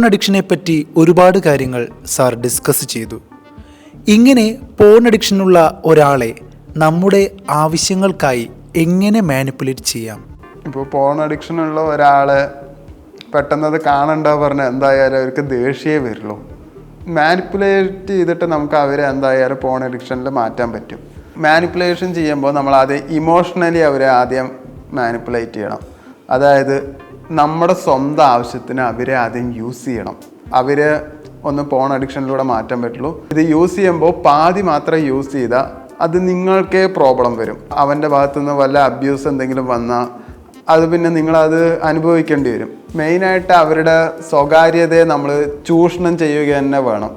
Porn അഡിക്ഷനെ പറ്റി ഒരുപാട് കാര്യങ്ങൾ സാർ ഡിസ്കസ് ചെയ്തു. ഇങ്ങനെ പോൺ അഡിക്ഷനുള്ള ഒരാളെ നമ്മുടെ ആവശ്യങ്ങൾക്കായി എങ്ങനെ മാനിപ്പുലേറ്റ് ചെയ്യാം? ഇപ്പോൾ പോൺ അഡിക്ഷനുള്ള ഒരാളെ പെട്ടെന്ന് അത് കാണണ്ട പറഞ്ഞാൽ എന്തായാലും അവർക്ക് ദേഷ്യമേ വരുള്ളൂ. മാനിപ്പുലേറ്റ് ചെയ്തിട്ട് നമുക്ക് അവരെ എന്തായാലും പോൺ അഡിക്ഷനിൽ മാറ്റാൻ പറ്റും. മാനിപ്പുലേഷൻ ചെയ്യുമ്പോൾ നമ്മൾ ആദ്യം ഇമോഷണലി അവരെ ആദ്യം മാനിപ്പുലേറ്റ് ചെയ്യണം. അതായത് നമ്മുടെ സ്വന്തം ആവശ്യത്തിന് അവരെ ആദ്യം യൂസ് ചെയ്യണം. അവരെ ഒന്ന് പോൺ അഡിക്ഷനിലൂടെ മാറ്റാൻ പറ്റുള്ളൂ. ഇത് യൂസ് ചെയ്യുമ്പോൾ പാതി മാത്രം യൂസ് ചെയ്താൽ അത് നിങ്ങൾക്കേ പ്രോബ്ലം വരും. അവന്റെ ഭാഗത്തുനിന്ന് വല്ല അബ്യൂസ് എന്തെങ്കിലും വന്നാൽ അത് പിന്നെ നിങ്ങളത് അനുഭവിക്കേണ്ടി വരും. മെയിനായിട്ട് അവരുടെ സ്വകാര്യതയെ നമ്മൾ ചൂഷണം ചെയ്യുക തന്നെ വേണം.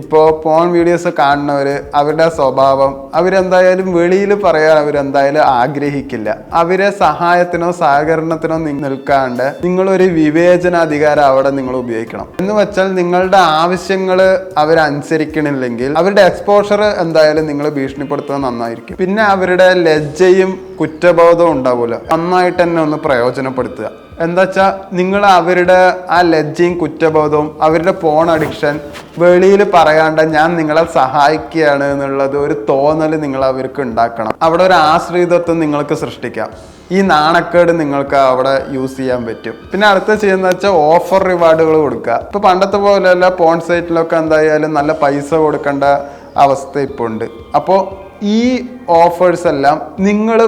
ഇപ്പോൾ പോൺ വീഡിയോസ് കാണുന്നവർ അവരുടെ സ്വഭാവം അവരെന്തായാലും വെളിയിൽ പറയാൻ അവരെന്തായാലും ആഗ്രഹിക്കില്ല. അവരെ സഹായത്തിനോ സഹകരണത്തിനോ നിൽക്കാണ്ട് നിങ്ങളൊരു വിവേചനാധികാരം അവിടെ നിങ്ങൾ ഉപയോഗിക്കണം. എന്ന് വെച്ചാൽ നിങ്ങളുടെ ആവശ്യങ്ങൾ അവരനുസരിക്കണില്ലെങ്കിൽ അവരുടെ എക്സ്പോഷർ എന്തായാലും നിങ്ങൾ ഭീഷണിപ്പെടുത്തുന്നത് നന്നായിരിക്കും. പിന്നെ അവരുടെ ലജ്ജയും കുറ്റബോധവും ഉണ്ടാവില്ല നന്നായിട്ട് തന്നെ ഒന്ന് പ്രയോജനപ്പെടുത്തുക. എന്താ വെച്ചാൽ നിങ്ങൾ അവരുടെ ആ ലജ്ജയും കുറ്റബോധവും അവരുടെ ഫോൺ അഡിക്ഷൻ വെളിയിൽ പറയാണ്ട് ഞാൻ നിങ്ങളെ സഹായിക്കുകയാണ് എന്നുള്ളത് ഒരു തോന്നൽ നിങ്ങൾ അവർക്ക് ഉണ്ടാക്കണം. അവിടെ ഒരു ആശ്രിതത്വം നിങ്ങൾക്ക് സൃഷ്ടിക്കാം. ഈ നാണക്കേട് നിങ്ങൾക്ക് അവിടെ യൂസ് ചെയ്യാൻ പറ്റും. പിന്നെ അടുത്ത ചെയ്യുന്ന വെച്ചാൽ ഓഫർ റിവാർഡുകൾ കൊടുക്കുക. ഇപ്പൊ പണ്ടത്തെ പോലെയല്ല പോൺ സൈറ്റിലൊക്കെ എന്തായാലും നല്ല പൈസ കൊടുക്കേണ്ട അവസ്ഥ ഇപ്പോൾ ഉണ്ട് അപ്പോൾ ഈ ഓഫേഴ്സ് എല്ലാം നിങ്ങൾ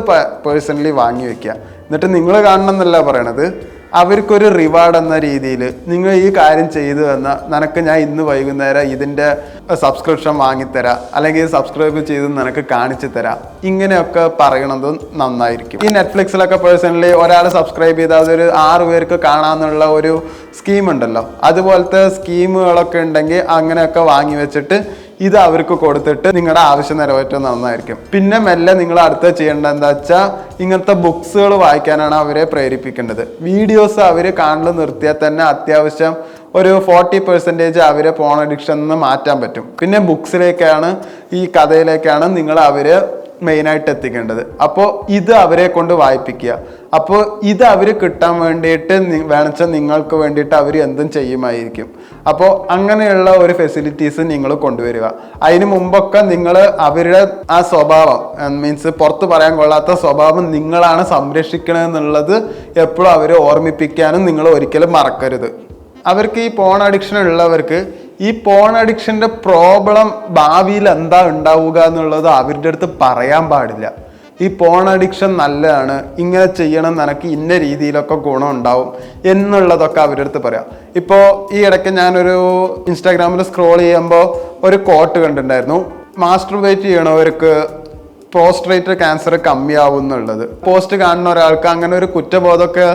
പേഴ്സണലി വാങ്ങി വെക്കുക എന്നിട്ട് നിങ്ങൾ കാണണം എന്നല്ല പറയണത്. അവർക്കൊരു റിവാർഡ് എന്ന രീതിയിൽ നിങ്ങൾ ഈ കാര്യം ചെയ്തു തന്ന നിനക്ക് ഞാൻ ഇന്ന് വൈകുന്നേരം ഇതിന്റെ സബ്സ്ക്രിപ്ഷൻ വാങ്ങിത്തരാം. അല്ലെങ്കിൽ സബ്സ്ക്രൈബ് ചെയ്ത് നിനക്ക് കാണിച്ചു തരാം. ഇങ്ങനെയൊക്കെ പറയണത് നന്നായിരിക്കും. ഈ നെറ്റ്ഫ്ലിക്സിലൊക്കെ പേഴ്സണലി ഒരാൾ സബ്സ്ക്രൈബ് ചെയ്താൽ അതൊരു ആറ് പേർക്ക് കാണാമെന്നുള്ള ഒരു സ്കീം ഉണ്ടല്ലോ. അതുപോലത്തെ സ്കീമുകളൊക്കെ ഉണ്ടെങ്കിൽ അങ്ങനെയൊക്കെ വാങ്ങി വെച്ചിട്ട് ഇത് അവർക്ക് കൊടുത്തിട്ട് നിങ്ങളുടെ ആവശ്യം നിറവേറ്റാൻ നന്നായിരിക്കും. പിന്നെ മെല്ലെ നിങ്ങൾ അടുത്ത ചെയ്യേണ്ടത് എന്താ വെച്ചാൽ ഇങ്ങനത്തെ ബുക്സുകൾ വായിക്കാനാണ് അവരെ പ്രേരിപ്പിക്കേണ്ടത്. വീഡിയോസ് അവർ കാണൽ നിർത്തിയാൽ തന്നെ അത്യാവശ്യം ഒരു ഫോർട്ടി പെർസെന്റേജ് അവരെ പോൺ അഡിക്ഷൻ നിന്ന് മാറ്റാൻ പറ്റും. പിന്നെ ബുക്സിലേക്കാണ് ഈ കഥയിലേക്കാണ് നിങ്ങൾ അവരെ മെയിനായിട്ട് എത്തിക്കേണ്ടത്. അപ്പോൾ ഇത് അവരെ കൊണ്ട് വായിപ്പിക്കുക. അപ്പോൾ ഇത് അവർ കിട്ടാൻ വേണ്ടിയിട്ട് വേണച്ചാൽ നിങ്ങൾക്ക് വേണ്ടിയിട്ട് അവർ എന്തും ചെയ്യുമായിരിക്കും. അപ്പോൾ അങ്ങനെയുള്ള ഒരു ഫെസിലിറ്റീസ് നിങ്ങൾ കൊണ്ടുവരിക. അതിന് മുമ്പൊക്കെ നിങ്ങൾ അവരുടെ ആ സ്വഭാവം മീൻസ് പുറത്ത് പറയാൻ കൊള്ളാത്ത സ്വഭാവം നിങ്ങളാണ് സംരക്ഷിക്കണമെന്നുള്ളത് എപ്പോഴും അവരെ ഓർമ്മിപ്പിക്കാനും നിങ്ങൾ ഒരിക്കലും മറക്കരുത്. അവർക്ക് ഈ പോൺ അഡിക്ഷൻ ഉള്ളവർക്ക് ഈ പോൺ അഡിക്ഷന്റെ പ്രോബ്ലം ഭാവിയിൽ എന്താ ഉണ്ടാവുക എന്നുള്ളത് അവരുടെ അടുത്ത് പറയാൻ പാടില്ല. ഈ പോൺ അഡിക്ഷൻ നല്ലതാണ് ഇങ്ങനെ ചെയ്യണം നിനക്ക് ഇന്ന രീതിയിലൊക്കെ ഗുണം ഉണ്ടാവും എന്നുള്ളതൊക്കെ അവരുടെ അടുത്ത് പറയാം. ഇപ്പോൾ ഈ ഇടയ്ക്ക് ഞാനൊരു ഇൻസ്റ്റാഗ്രാമിൽ സ്ക്രോൾ ചെയ്യുമ്പോൾ ഒരു കോട്ട് കണ്ടിട്ടുണ്ടായിരുന്നു. മാസ്റ്റർ ബേറ്റ് ചെയ്യണവർക്ക് പ്രോസ്ട്രേറ്റ് ക്യാൻസർ കമ്മിയാവും എന്നുള്ളത് പോസ്റ്റ് കാണുന്ന ഒരാൾക്ക് അങ്ങനെ ഒരു കുറ്റബോധമൊക്കെ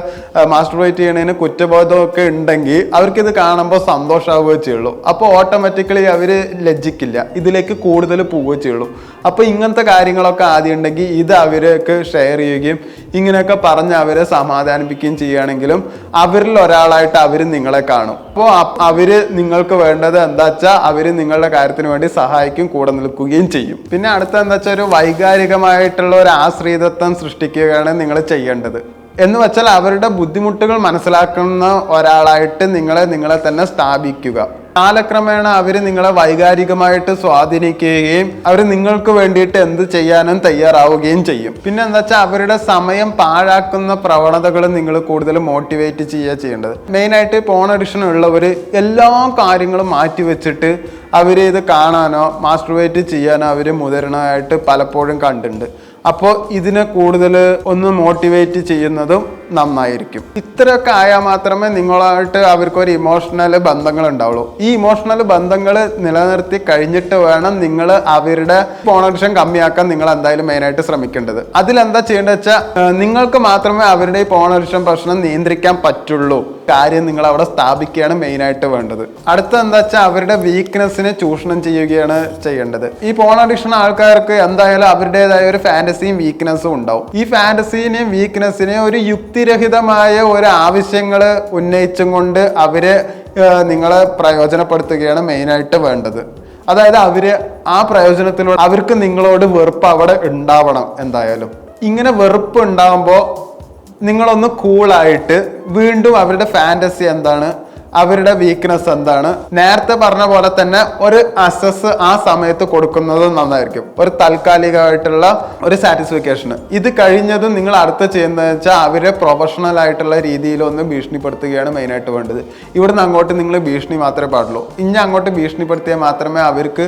മാസ്റ്റർബേറ്റ് ചെയ്യണതിന് കുറ്റബോധമൊക്കെ ഉണ്ടെങ്കിൽ അവർക്കിത് കാണുമ്പോൾ സന്തോഷമാവുകയേ ചെയ്യുള്ളൂ. അപ്പോൾ ഓട്ടോമാറ്റിക്കലി അവർ ലജ്ജിക്കില്ല. ഇതിലേക്ക് കൂടുതൽ പോവുകയേ ചെയ്യുള്ളൂ. അപ്പോൾ ഇങ്ങനത്തെ കാര്യങ്ങളൊക്കെ ആദ്യം ഉണ്ടെങ്കിൽ ഇത് അവർക്ക് ഷെയർ ചെയ്യുകയും ഇങ്ങനെയൊക്കെ പറഞ്ഞ് അവരെ സമാധാനിപ്പിക്കുകയും ചെയ്യുകയാണെങ്കിലും അവരിൽ ഒരാളായിട്ട് അവർ നിങ്ങളെ കാണും. അപ്പോൾ അവർ നിങ്ങൾക്ക് വേണ്ടത് എന്താ വെച്ചാൽ അവർ നിങ്ങളുടെ കാര്യത്തിന് വേണ്ടി സഹായിക്കും കൂടെ നിൽക്കുകയും ചെയ്യും. പിന്നെ അടുത്ത എന്താ വെച്ചാൽ ഒരു വൈകാരികമായിട്ടുള്ള ഒരു ആശ്രിതത്വം സൃഷ്ടിക്കുകയാണ് നിങ്ങൾ ചെയ്യേണ്ടത്. എന്ന് വെച്ചാൽ അവരുടെ ബുദ്ധിമുട്ടുകൾ മനസ്സിലാക്കുന്ന ഒരാളായിട്ട് നിങ്ങളെ നിങ്ങളെ തന്നെ സ്ഥാപിക്കുക. കാലക്രമേണ അവർ നിങ്ങളെ വൈകാരികമായിട്ട് സ്വാധീനിക്കുകയും അവർ നിങ്ങൾക്ക് വേണ്ടിയിട്ട് എന്ത് ചെയ്യാനും തയ്യാറാവുകയും ചെയ്യും. പിന്നെ എന്താ വെച്ചാൽ അവരുടെ സമയം പാഴാക്കുന്ന പ്രവണതകൾ നിങ്ങൾ കൂടുതൽ മോട്ടിവേറ്റ് ചെയ്യുക ചെയ്യേണ്ടത്. മെയിനായിട്ട് പോൺ അഡിക്ഷൻ ഉള്ളവർ എല്ലാ കാര്യങ്ങളും മാറ്റി വെച്ചിട്ട് അവർ ഇത് കാണാനോ മാസ്റ്റർവേറ്റ് ചെയ്യാനോ അവർ മുതിരണമായിട്ട് പലപ്പോഴും കണ്ടിട്ടുണ്ട്. അപ്പോൾ ഇതിനെ കൂടുതൽ ഒന്ന് മോട്ടിവേറ്റ് ചെയ്യുന്നതും നന്നായിരിക്കും. ഇത്രയൊക്കെ ആയാൽ മാത്രമേ നിങ്ങളായിട്ട് അവർക്കൊരു ഇമോഷണൽ ബന്ധങ്ങൾ ഉണ്ടാവുള്ളൂ. ഈ ഇമോഷണൽ ബന്ധങ്ങൾ നിലനിർത്തി കഴിഞ്ഞിട്ട് വേണം നിങ്ങൾ അവരുടെ പോണക്ഷൻ കമ്മിയാക്കാൻ നിങ്ങൾ എന്തായാലും മെയിനായിട്ട് ശ്രമിക്കേണ്ടത്. അതിലെന്താ ചെയ്യേണ്ടത് വെച്ചാൽ നിങ്ങൾക്ക് മാത്രമേ അവരുടെ ഈ പ്രശ്നം നിയന്ത്രിക്കാൻ പറ്റുള്ളൂ. കാര്യം നിങ്ങൾ അവിടെ സ്ഥാപിക്കുകയാണ് മെയിനായിട്ട് വേണ്ടത്. അടുത്ത എന്താ വെച്ചാൽ അവരുടെ വീക്ക്നെസ്സിനെ ചൂഷണം ചെയ്യുകയാണ് ചെയ്യേണ്ടത്. ഈ പോൺ അഡിക്ഷൻ ആൾക്കാർക്ക് എന്തായാലും അവരുടേതായ ഒരു ഫാന്റസിയും വീക്ക്നെസ്സും ഉണ്ടാവും. ഈ ഫാന്റസിനെയും വീക്ക്നെസ്സിനെയും ഒരു യുക്തിരഹിതമായ ഒരു ആവശ്യങ്ങൾ ഉന്നയിച്ചും കൊണ്ട് അവരെ നിങ്ങളെ പ്രയോജനപ്പെടുത്തുകയാണ് മെയിനായിട്ട് വേണ്ടത്. അതായത് അവർ ആ പ്രയോജനത്തിലൂടെ അവർക്ക് നിങ്ങളോട് വെറുപ്പ് അവിടെ ഉണ്ടാവണം എന്തായാലും. ഇങ്ങനെ വെറുപ്പ് ഉണ്ടാവുമ്പോൾ നിങ്ങളൊന്ന് കൂളായിട്ട് വീണ്ടും അവരുടെ ഫാന്റസി എന്താണ്? അവരുടെ വീക്ക്നെസ് എന്താണ്? നേരത്തെ പറഞ്ഞ പോലെ തന്നെ ഒരു അസസ് ആ സമയത്ത് കൊടുക്കുന്നത് നന്നായിരിക്കും. ഒരു താൽക്കാലികമായിട്ടുള്ള ഒരു സാറ്റിസ്ഫിക്കേഷന് ഇത് കഴിഞ്ഞത് നിങ്ങൾ അടുത്ത ചെയ്യുന്നത് വെച്ചാൽ അവരെ പ്രൊഫഷണൽ ആയിട്ടുള്ള രീതിയിൽ ഒന്ന് ഭീഷണിപ്പെടുത്തുകയാണ് മെയിനായിട്ട് വേണ്ടത്. ഇവിടുന്ന് അങ്ങോട്ട് നിങ്ങൾ ഭീഷണി മാത്രമേ പാടുള്ളൂ. ഇനി അങ്ങോട്ട് ഭീഷണിപ്പെടുത്തിയാൽ മാത്രമേ അവർക്ക്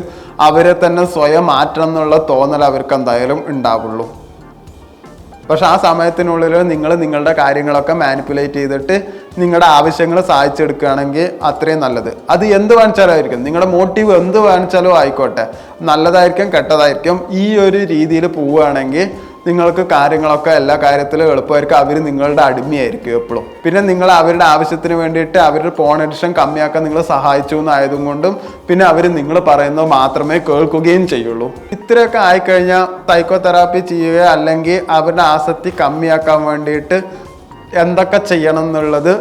അവരെ തന്നെ സ്വയം മാറ്റണം എന്നുള്ള തോന്നൽ അവർക്ക് എന്തായാലും ഉണ്ടാവുള്ളൂ. പക്ഷെ ആ സമയത്തിനുള്ളിൽ നിങ്ങൾ നിങ്ങളുടെ കാര്യങ്ങളൊക്കെ മാനിപ്പുലേറ്റ് ചെയ്തിട്ട് നിങ്ങളുടെ ആവശ്യങ്ങൾ സാധിച്ചെടുക്കുകയാണെങ്കിൽ അത്രയും നല്ലത്. അത് എന്ത് വാങ്ങിച്ചാലും ആയിരിക്കും. നിങ്ങളുടെ മോട്ടീവ് എന്ത് വാങ്ങിച്ചാലും ആയിക്കോട്ടെ. നല്ലതായിരിക്കും കെട്ടതായിരിക്കും. ഈ ഒരു രീതിയിൽ പോവുകയാണെങ്കിൽ നിങ്ങൾക്ക് കാര്യങ്ങളൊക്കെ എല്ലാ കാര്യത്തിലും എളുപ്പമായിരിക്കും. അവർ നിങ്ങളുടെ അടിമയായിരിക്കും എപ്പോഴും പിന്നെ നിങ്ങൾ അവരുടെ ആവശ്യത്തിന് വേണ്ടിയിട്ട് അവരുടെ ഫോൺ അഡിഷൻ കമ്മിയാക്കാൻ നിങ്ങൾ സഹായിച്ചു എന്നായതും കൊണ്ടും പിന്നെ അവർ നിങ്ങൾ പറയുന്നത് മാത്രമേ കേൾക്കുകയും ചെയ്യുള്ളൂ. ഇത്രയൊക്കെ ആയിക്കഴിഞ്ഞാൽ തൈക്കോ തെറാപ്പി ചെയ്യുക അല്ലെങ്കിൽ അവരുടെ ആസക്തി കമ്മിയാക്കാൻ വേണ്ടിയിട്ട് എന്തൊക്കെ ചെയ്യണം എന്നുള്ളത്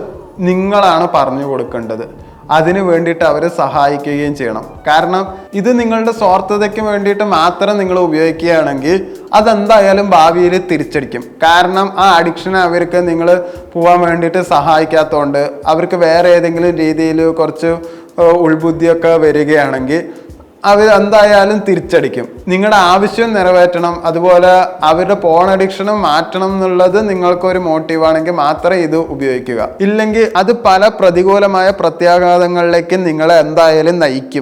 നിങ്ങളാണ് പറഞ്ഞു കൊടുക്കേണ്ടത്. അതിന് വേണ്ടിയിട്ട് അവരെ സഹായിക്കുകയും ചെയ്യണം. കാരണം ഇത് നിങ്ങളുടെ സ്വാർത്ഥതയ്ക്ക് വേണ്ടിയിട്ട് മാത്രം നിങ്ങൾ ഉപയോഗിക്കുകയാണെങ്കിൽ അതെന്തായാലും ഭാവിയിൽ തിരിച്ചടിക്കും. കാരണം ആ അഡിക്ഷനെ അവർക്ക് നിങ്ങൾ പോകാൻ വേണ്ടിയിട്ട് സഹായിക്കാത്തതുകൊണ്ട് അവർക്ക് വേറെ ഏതെങ്കിലും രീതിയിൽ കുറച്ച് ഉൾബുദ്ധിയൊക്കെ വരികയാണെങ്കിൽ അവർ എന്തായാലും തിരിച്ചടിക്കും. നിങ്ങളുടെ ആവശ്യം നിറവേറ്റണം. അതുപോലെ അവരുടെ പോൺ അഡിക്ഷനും മാറ്റണം എന്നുള്ളത് നിങ്ങൾക്കൊരു മോട്ടീവാണെങ്കിൽ മാത്രമേ ഇത് ഉപയോഗിക്കുക. ഇല്ലെങ്കിൽ അത് പല പ്രതികൂലമായ പ്രത്യാഘാതങ്ങളിലേക്ക് നിങ്ങളെ എന്തായാലും നയിക്കും.